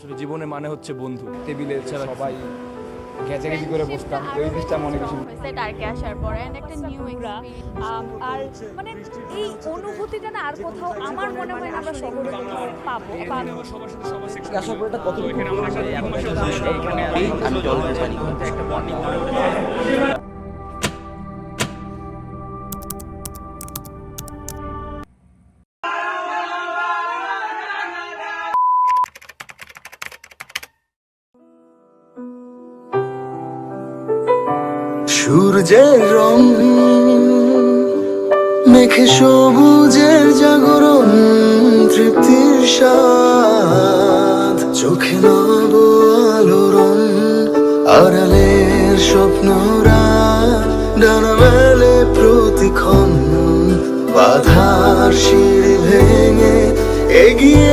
আসলে জীবনে মানে হচ্ছে বন্ধু। টেবিলে ছাড়া সবাই ঘেঁচাঘেঁচি করে বসতাম। ওই জিনিসটা মনে বেশি টার্কে আসার পরে and একটা নিউ আমরা, আর মানে এই অনুভূতিটা না আর কোথাও আমার মনে হয় আমরা শহরে পাবো বা আসার পরে এটা কত আমি চলতে পারি। সূর্যের রং, মেঘে সবুজের জাগরণ, তৃপ্তির স্বাদ, চোখে নব আলোড়ন আড়ালের স্বপ্নরা ডানা মেলে প্রতিক্ষণ, বাধার সিঁড়ি ভেঙে এগিয়ে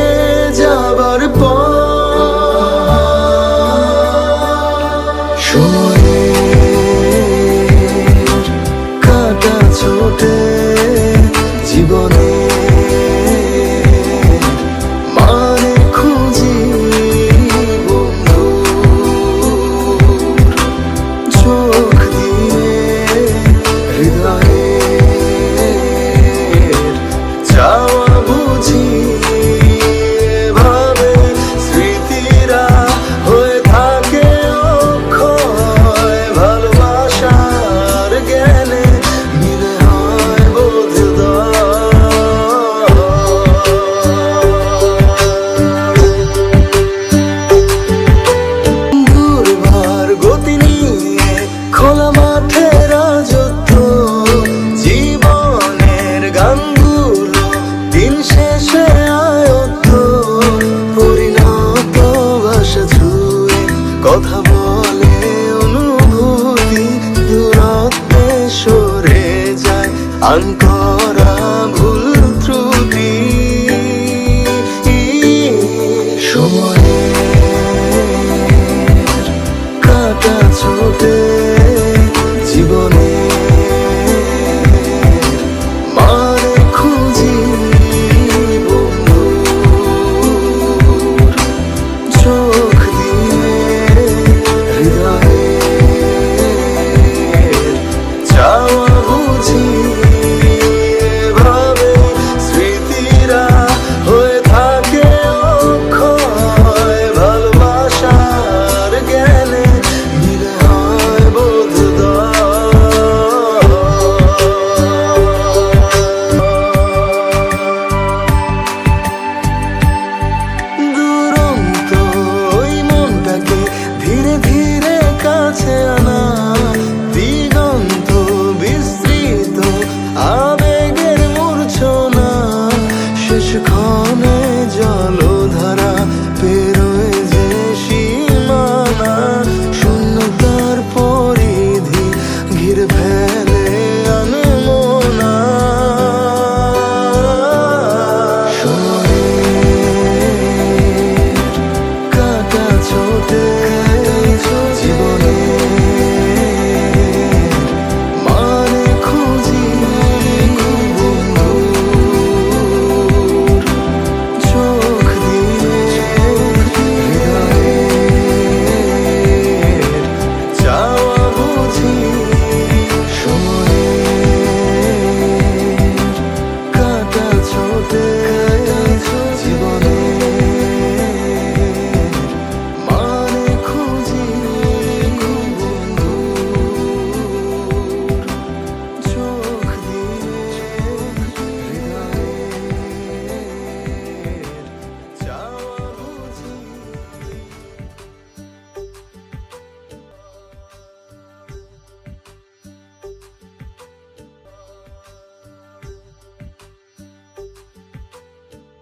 坎坷。